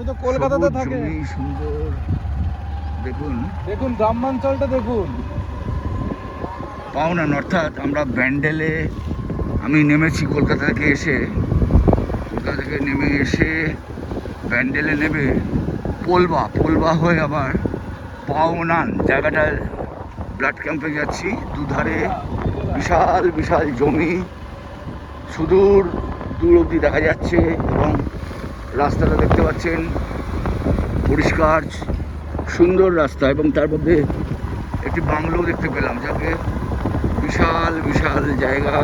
তো কলকাতাতে জমি, সুন্দর। দেখুন। দেখুন গ্রামাঞ্চলটা দেখুন। পাওনান অর্থাৎ আমরা ব্যান্ডেলে আমি নেমেছি কলকাতা থেকে এসে। কলকাতা থেকে নেমে এসে ব্যান্ডেলে নেমে পোলবা পোলবা হয়ে আবার পাওনান জায়গাটার ব্লাড ক্যাম্পে যাচ্ছি। দুধারে বিশাল বিশাল জমি। সুদূর দূর অবধি দেখা যাচ্ছে। রাস্তাটা দেখতে পাচ্ছেন। পরিষ্কার, সুন্দর রাস্তা এবং তার মধ্যে একটি বাংলো দেখতে পেলাম, যাকে বিশাল বিশাল জায়গা।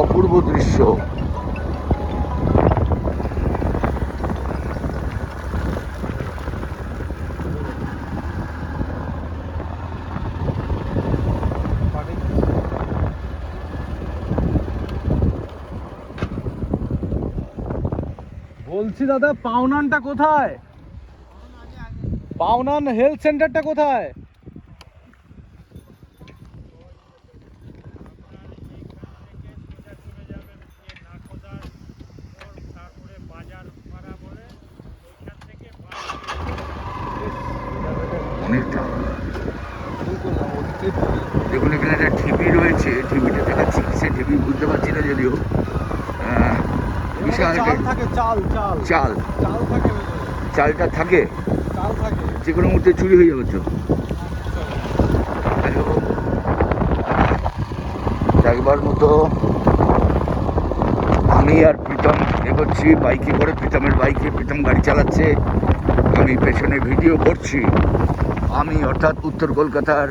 অপূর্ব দৃশ্য। বলছি দাদা, পাওনানটা কোথায়? পাওনান হেলথ সেন্টারটা কোথায়? অনেকটা। দেখুন এখানে একটা টিভি রয়েছে টিভিটা দেখাচ্ছি, সে টিভি বুঝতে পারছি না যদিও। চাল থাকে? চাল চাল। চাল? চাল থাকে। চালটা থাকে? যে কোনো মুহূর্তে চুরি হয়ে যাবে তো। হ্যালো একবার মতো আমি আর প্রীতম এগোচ্ছি বাইকে করে। প্রীতমের বাইকে প্রীতম গাড়ি চালাচ্ছে। আমি পেছনে ভিডিও করছি। আমি অর্থাৎ উত্তর কলকাতার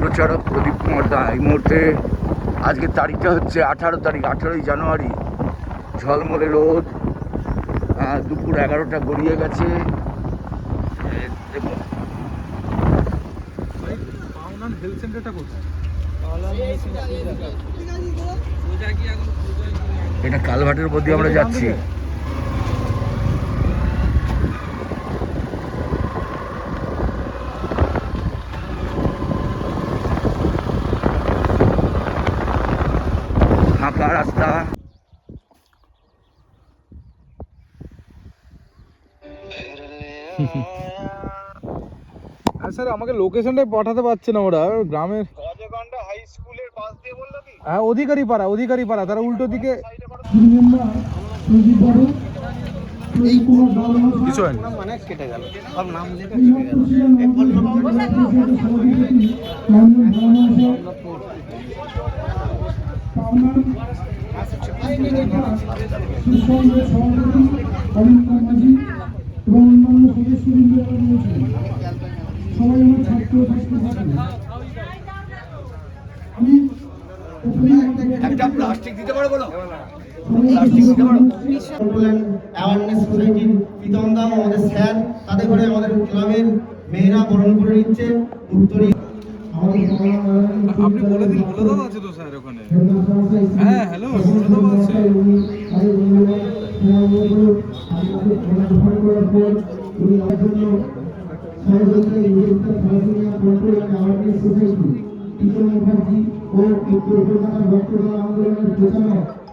প্রচারক প্রদীপ কুমার দা। এই মুহূর্তে আজকে তারিখটা হচ্ছে আঠারো তারিখ আঠারোই জানুয়ারি। ঝলমলে রোদ দুপুর এগারোটা গড়িয়ে গেছে। এটা কালভাটের মধ্যে আমরা যাচ্ছি। ফাঁকা রাস্তা। হ্যাঁ স্যার আমাকে লোকেশনটাই পাঠাতে পারছে না ওরা গ্রামের। গজগন্ডা হাই স্কুলের পাশ দিয়ে বলল কি? হ্যাঁ অধিকারী পাড়া অধিকারী পাড়া তারা উল্টো দিকে কিছু হয়নি মানে কেটে গেল। সব নাম লেখা কেটে গেল। এই এবং অন্যান্য সদস্যবৃন্দরা রয়েছেন সবাই আমার ছাত্র ছাত্রী আমি একটা প্লাস্টিক দিতে পারো বলো অ্যাওয়ারনেস সোসাইটির প্রীতম দাম আমাদের স্যার তাতে করে আমাদের ক্লাবের মেয়েরা বরণ করে নিচ্ছে উত্তরী আপনি বলে দিন বলে দেওয়া আছে তো স্যার ওখানে হ্যাঁ হ্যালো বলে দেওয়া আছে মুখার্জি ও উত্তর কলকাতার রক্তদান আন্দোলনের প্রচারক হ্যাঁ